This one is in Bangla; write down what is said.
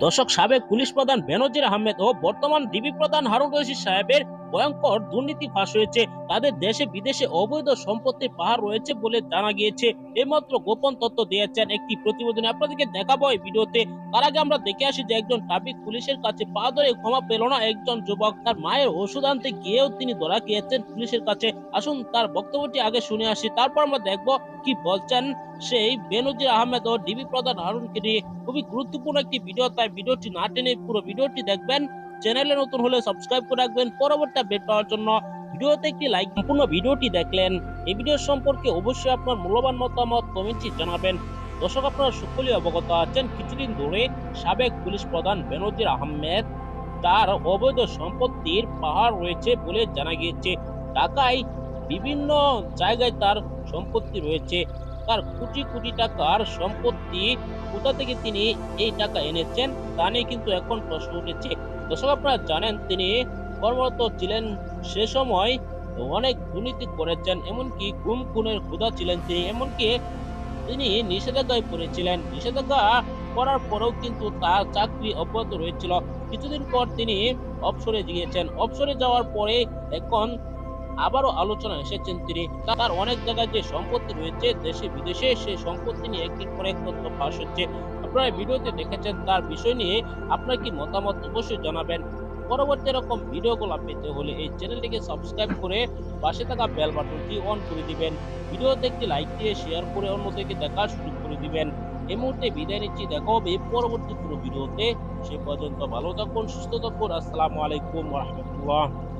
দর্শক সাবেক পুলিশ প্রধান বেনজির আহমেদ ও বর্তমান ডিবি প্রধান হারুন রশিদ সাহেবের ভয়ঙ্কর দুর্নীতি ফাঁস হয়েছে। তাদের দেশে বিদেশে অবৈধ সম্পত্তির পাহাড় রয়েছে বলে জানা গিয়েছে। এইমাত্র গোপন তথ্য দিয়েছেন একটি প্রতিবেদনে। আপনাদেরকে দেখাবো এই ভিডিওতে। তার আগে আমরা দেখে আসি যে একজন ট্রাফিক পুলিশের কাছে পা ধরে ক্ষমা পেল না একজন যুবক। তার মায়ের ওষুধ আনতে গিয়েও তিনি ধরা গিয়েছেন পুলিশের কাছে। আসুন তার বক্তব্যটি আগে শুনে আসি। তারপর আমরা দেখব কি বলছেন সেই বেনজির আহমেদ ও ডিবি প্রধান হারুনকে নিয়ে। খুবই গুরুত্বপূর্ণ একটি ভিডিও, তাই ভিডিওটি না টেনে পুরো ভিডিওটি দেখবেন। চ্যানেলে নতুন হলে সাবস্ক্রাইব করে রাখবেন। পরবর্তী আপডেট পাওয়ার জন্য ভিডিওতে একটি লাইক সম্পূর্ণ ভিডিওটি দেখলেন। এই ভিডিও সম্পর্কে অবশ্যই আপনার মূল্যবান মতামত কমেন্টে জানাবেন। দর্শক, আপনারা সকলেই অবগত আছেন, কিছুদিন ধরে সাবেক পুলিশ প্রধান বেনজির আহমেদ তার অবৈধ সম্পত্তির পাহাড় রয়েছে বলে জানা গিয়েছে। ঢাকায় বিভিন্ন জায়গায় তার সম্পত্তি রয়েছে। তার কোটি কোটি টাকার সম্পত্তি কোথা থেকে তিনি এই টাকা এনেছেন, তা নিয়ে কিন্তু এখন প্রশ্ন উঠেছে। দর্শক, আপনারা জানেন তিনি কর্মরত ছিলেন সে সময় অনেক দুর্নীতি করেছেন, এমনকি গুম খুনের ক্ষুদা ছিলেন তিনি, এমনকি তিনি নিষেধাজ্ঞায় পড়েছিলেন। নিষেধাজ্ঞা করার পরেও কিন্তু তার চাকরি অব্যাহত রয়েছিল। কিছুদিন পর তিনি অবসরে গিয়েছেন। অবসরে যাওয়ার পরে এখন আবারও আলোচনা এসেছেন তিনি। তার অনেক জায়গায় যে সম্পত্তি রয়েছে, দেশে, বিদেশে সেই সম্পত্তি নিয়ে একটির পর এক তথ্য ফাঁস হচ্ছে। আপনারা ভিডিওতে দেখেছেন তার বিষয় নিয়ে। আপনার কি মতামত অবশ্যই জানাবেন। পরবর্তী এরকম ভিডিওগুলো পেতে হলে এই চ্যানেলটিকে সাবস্ক্রাইব করে পাশে থাকা বেল বাটনটি অন করে দিবেন। ভিডিওতে একটি লাইক দিয়ে শেয়ার করে অন্যদেরকে দেখার সুযোগ করে দিবেন। এই মুহূর্তে বিদায় নিচ্ছি। দেখা হবে পরবর্তী পুরো ভিডিওতে। সে পর্যন্ত ভালো থাকুন, সুস্থ থাকুন। আসসালামু আলাইকুম রহমতুল্লাহ।